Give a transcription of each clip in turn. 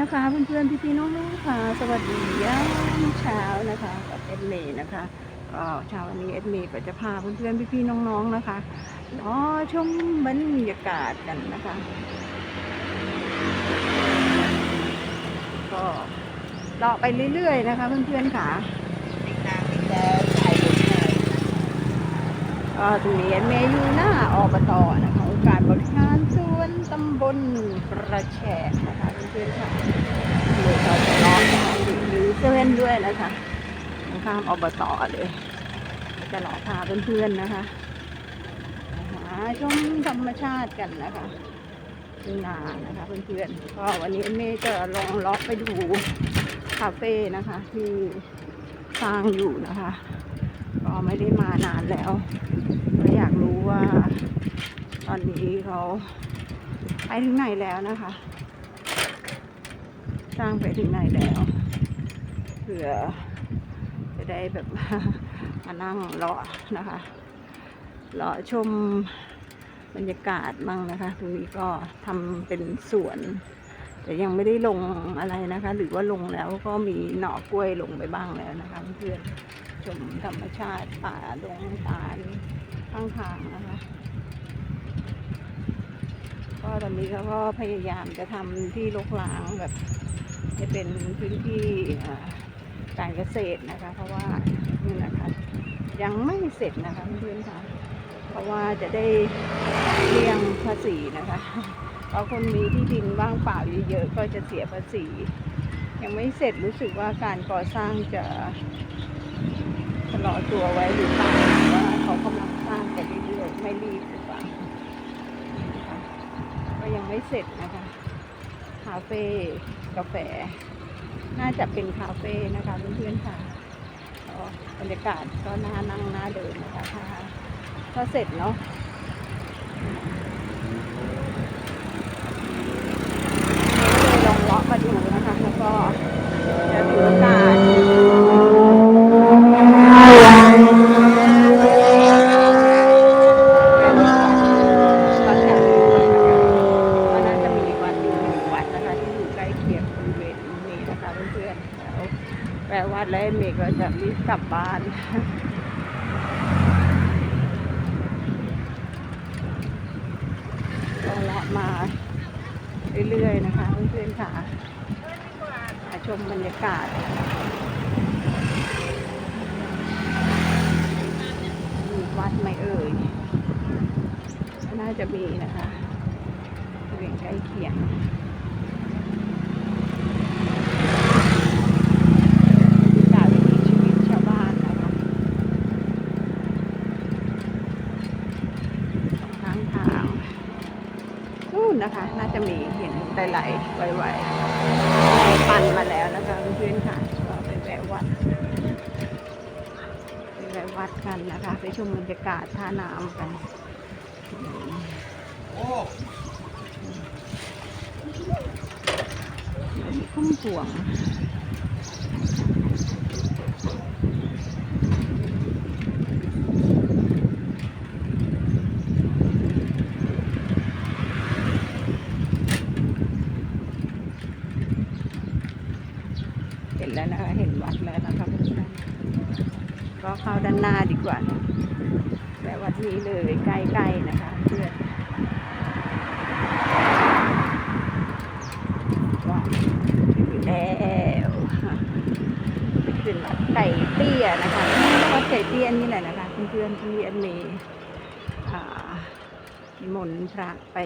นะคะเพื่อนๆพี่ๆน้องๆค่ะ สวัสดียามเช้านะคะกับเอ็ดเมย์นะคะก็เช้าวันนี้เอ็ดเมย์ก็จะพาเพื่อนๆพี่ๆน้องๆนะคะรอชมบรรยากาศกันนะคะ ก็เลาะไปเรื่อยๆนะคะ เพื่อนๆค่ะติดตามอีกแล้วถ่ายรูปหน่อยก็ตรงนี้เมย์อยู่หน้าอบตนะคะองค์การบริหารส่วนตำบลประแชกนะคะ เพื่อนค่ะเลยเราจะล้อหรือเซเว่นด้วยนะคะตรงข้ามอบตเลย จะหลอกพาเพื่อนๆนะคะหาชมธรรมชาติกันนะคะที่นานะคะเพื่อนๆก็วันนี้เมย์จะลองเลาะไปดูคาเฟ่นะคะ ที่สร้างอยู่นะคะ ก็ไม่ได้มานานแล้วก็อยากรู้ว่า ตอนนี้เขาไปถึงไหนแล้วนะคะ สร้างไปถึงไหนแล้วเผื่อจะได้แบบมานั่งรอนะคะรอชมบรรยากาศมั่งนะคะ ตรงนี้ก็ทำเป็นสวน แต่ยังไม่ได้ลงอะไรนะคะ หรือว่าลงแล้วก็มีหน่อกล้วยลงไปบ้างแล้วนะคะเพื่อนชมธรรมชาติป่าดงตาลข้างทางนะคะ ก็ตอนนี้เขาก็พยายามจะทำที่รกร้างแบบให้เป็นพื้นที่การเกษตรนะคะ เพราะว่านี่นะคะยังไม่เสร็จนะคะเพื่อนๆค่ะ เพราะว่าจะได้เลี่ยงภาษีนะคะเพราะคนมีที่ดินว่างเปล่าเยอะๆก็จะเสียภาษี ยังไม่เสร็จรู้สึกว่าการก่อสร้างจะชะลอตัวไว้หรือเปล่ากำลังสร้างไปเรื่อยๆไม่รีบหรือเปล่านะคะก็ยังไม่ เสร็จนะคะคาเฟ่กาแฟ น่าจะเป็นคาเฟ่นะคะเพื่อนๆค่ะก็บรรยากาศก็น่านั่งน่าเดินนะคะถ้าถ้าเสร็จเนาะก็เลยลองเลาะมาดูนะคะ แล้วก็จะถือโอกาส วัดแถวนี้ด้วยนะคะก็น่าจะมีวัดอยู่หนึ่งวัดนะคะที่อยู่ใกล้เคียงบริเวณนี้นะคะเพื่อนๆแล้ว แปลวัดแล้วเมก็จะรีบกลับบ้านก็ละมาเรื่อยๆนะคะ เพื่อนๆค่ะมาชมบรรยากาศมีวัดไหมเอ่ย น่าจะมีนะคะบริเวณใกล้เคียงบรรยากาศวิถีชีวิตชาวบ้านนะคะสองข้างทาง นู่นนะคะ น่าจะมีเห็นไหลๆไวๆปั่นมาแล้วนะคะเพื่อนๆค่ะก็ไปแวะวัดไปแวะวัดกันนะคะ ไปชมบรรยากาศท่าน้ำกันพุ่มพวง นแล้วนะคะ เห็นวัดแล้วนะคะเพื่อนๆก็เข้าด้านหน้าดีกว่าแต่วัดนี้เลยใกล้ๆนะคะเพื่อนว่าถึงแล้วไปขึ้นวัดไก่เตี้ยนะคะวัดไก่เตี้ยนี่แหละนะคะเพื่อนๆที่อันเมย์อ่านิมนพระไป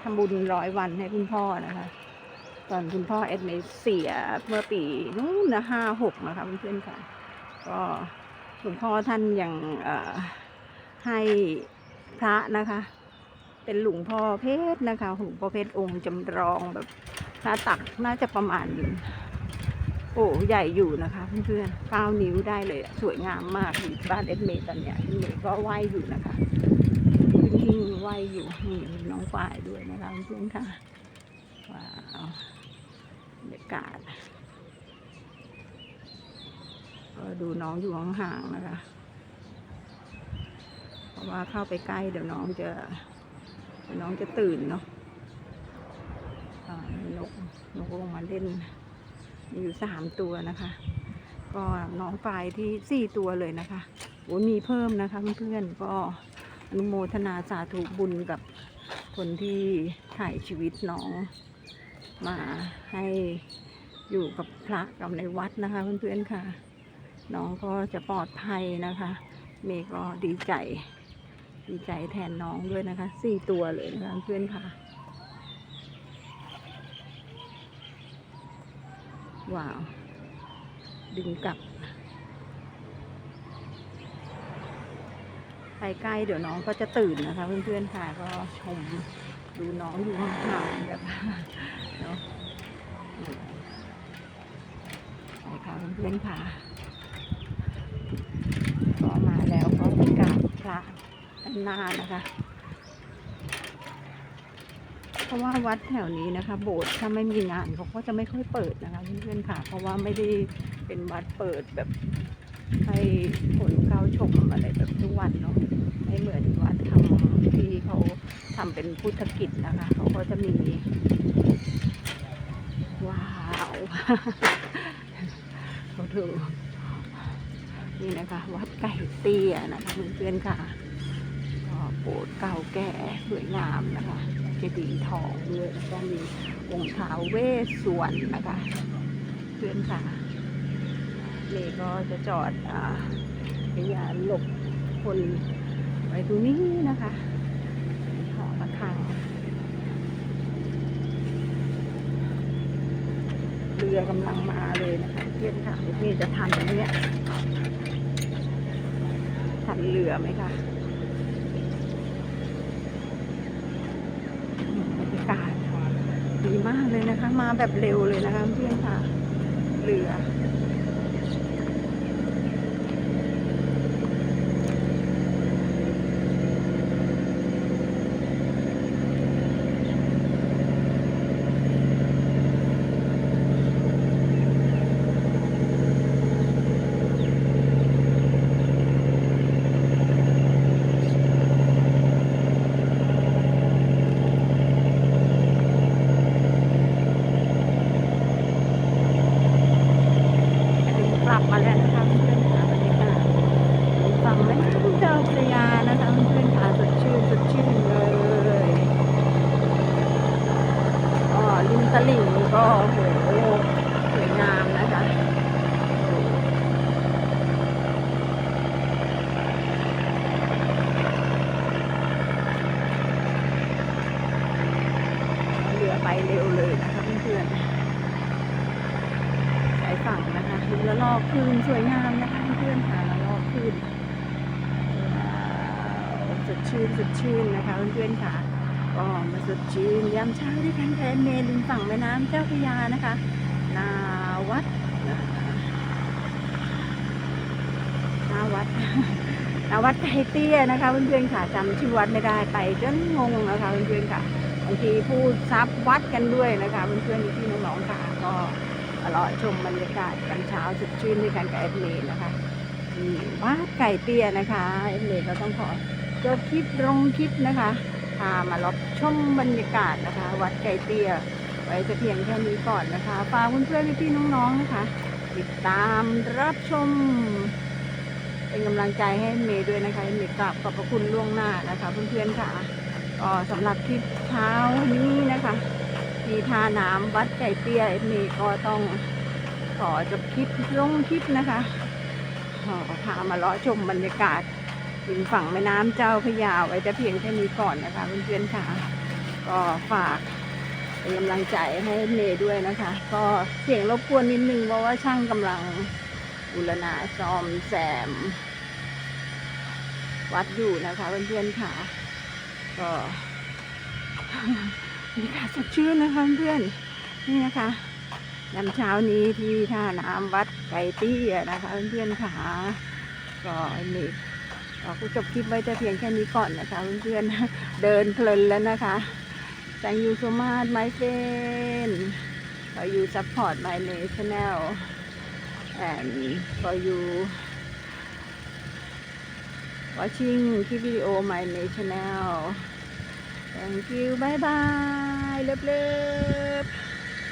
ทำบุญร้อยวันให้คุณพ่อนะคะ ตอนคุณพ่อเอ็ดเมย์เสียเมื่อปีนู้นนะห้าหกนะคะเพื่อนๆค่ะ ก็คุณพ่อท่านยังให้พระนะคะ เป็นหลวงพ่อเพชรนะคะหลวงพ่อเพชรองค์จำลองแบบหน้าตักน่าจะประมาณอยู่โอ้ใหญ่อยู่นะคะเพื่อนๆเก้านิ้วได้เลยสวยงามมากอยู่บ้านเอ็ดเมย์ตอนเนี้ยเอ็ดเมย์ก็ไหวอยู่นะคะขึ้นหิ้งไหวอยู่นี่มีน้องฝ่ายด้วยนะคะเพื่อนๆค่ะว้าว รรยากาศก็ดูน้องอยู่ห่างๆนะคะ เพราะว่าเข้าไปใกล้เดี๋ยวน้องจะเดี๋ยวน้องจะตื่นเนาะนกนกลงมาเล่น มีอยู่สามตัวนะคะ ก็น้องปลายที่สี่ตัวเลยนะคะโอ้มีเพิ่มนะคะเพื่อนๆก็อนุโมทนาสาธุบุญกับคนที่ถ่ายชีวิตน้อง มาให้อยู่กับพระกับในวัดนะคะเพื่อนๆค่ะ น้องก็จะปลอดภัยนะคะ เมย์ก็ดีใจ ดีใจแทนน้องด้วยนะคะสี่ตัวเลยนะคะเพื่อนค่ะ ว้าว ดึงกลับ ไปใกล้เดี๋ยวน้องก็จะตื่นนะคะเพื่อนๆค่ะก็ชม ดูน้องอยู่ห่างๆแบบเนาะไปค่ะเพื่อนๆค่ะก็มาแล้วก็ไปกราบพระด้านหน้านะคะ เพราะว่าวัดแถวนี้นะคะ โบสถ์ถ้าไม่มีงานเขาก็จะไม่ค่อยเปิดนะคะเพื่อนๆค่ะ เพราะว่าไม่ได้เป็นวัดเปิดแบบให้คนเข้าชมอะไรแบบทุกวันเนาะไม่เหมือนวัดทำ ที่เขาทำเป็นพุทธกิจนะคะ เขาก็จะมี ว้าวเขาถือนี่นะคะ วัดไก่เตี้ยนะคะเพื่อนๆค่ะก็โบสถ์เก่าแก่สวยงามนะคะเจดีย์ทองด้วยแล้วก็มีองค์ท้าวเวสสวรรณนะคะ เพื่อนค่ะเมย์ก็จะจอดอ่าพยายามหลบคนไว้ตรงนี้นะคะ หอระฆังเรือกำลังมาเลยนะคะเพื่อนค่ะเมย์จะทันไหมเนี่ยทันเรือไหมคะบรรยากาศดีมากเลยนะคะ มาแบบเร็วเลยนะคะเพื่อนค่ะ เรือ กลับมาแล้วนะคะเพื่อนๆค่ะบรรยากาศฝั่งแม่น้ำเจ้าพระยานะคะเพื่อนๆค่ะสดชื่นสดชื่นเลยก็ริมตลิ่ง ก็โหสวยงามนะคะเรือไปเร็วเลยนะคะเพื่อนๆสายฝั่งนะคะดูแล้วลอกคลื่นสวยงามนะคะเพื่อนๆค่ะลอกคลื่นสดชื่นสดชื่นนะคะเพื่อนๆค่ะ ก็มาสดชื่นยามเช้าที่แพนแพนเมลินฝั่งแม่น้ำเจ้าพระยานะคะ นาวัดนาวัดนาวัดไก่เตี้ยนะคะเพื่อนๆค่ะจำชื่อวัดไม่ได้ไปจนงงนะคะเพื่อนๆค่ะบางทีพูดซับวัดกันด้วยนะคะเพื่อนๆที่น้องๆค่ะก็รอชมบรรยากาศกันเช้าสดชื่นด้วยกันกับเอฟเมนะคะวัดไก่เตี้ยนะคะเอฟเมก็ต้องขอจบคลิปลงคลิปนะคะ พามารับชมบรรยากาศนะคะ วัดไก่เตี้ยไว้จะเพียงแค่นี้ก่อนนะคะฝากเพื่อนๆพี่ๆน้องๆนะคะ ติดตามรับชม เป็นกำลังใจให้เมย์ด้วยนะคะเมย์กราบขอบพระคุณล่วงหน้านะคะเพื่อนๆค่ะก็สำหรับคลิปเช้านี้นะคะที่ท่าน้ำวัดไก่เตี้ยเอฟมีก็ต้องขอจบคลิปลงคลิปนะคะขอพามาเลาะชมบรรยากาศ ริมฝั่งแม่น้ำเจ้าพยาไว้แต่เพียงแค่นี้ก่อนนะคะเพื่อนๆค่ะ ก็ฝากเป็นกำลังใจให้เมย์ด้วยนะคะ ก็เสียงรบกวนนิดนึงเพราะว่าช่างกำลังบูรณะซ่อมแซม วัดอยู่นะคะเพื่อนๆค่ะ ก็บรรยากาศสดชื่นนะคะเพื่อนนี่นะคะยามเช้านี้ที่ท่าน้ำวัดไก่ตี้นะคะเพื่อนๆค่ะก็นี่ เราก็จบคลิปไว้แต่เพียงแค่นี้ก่อนนะคะเพื่อนๆ เดินเพลินแล้วนะคะ Thank you so much my friend for you support my channel and for you watching คลิปวิดีโอ my channel Thank you bye bye เลิฟเลิฟ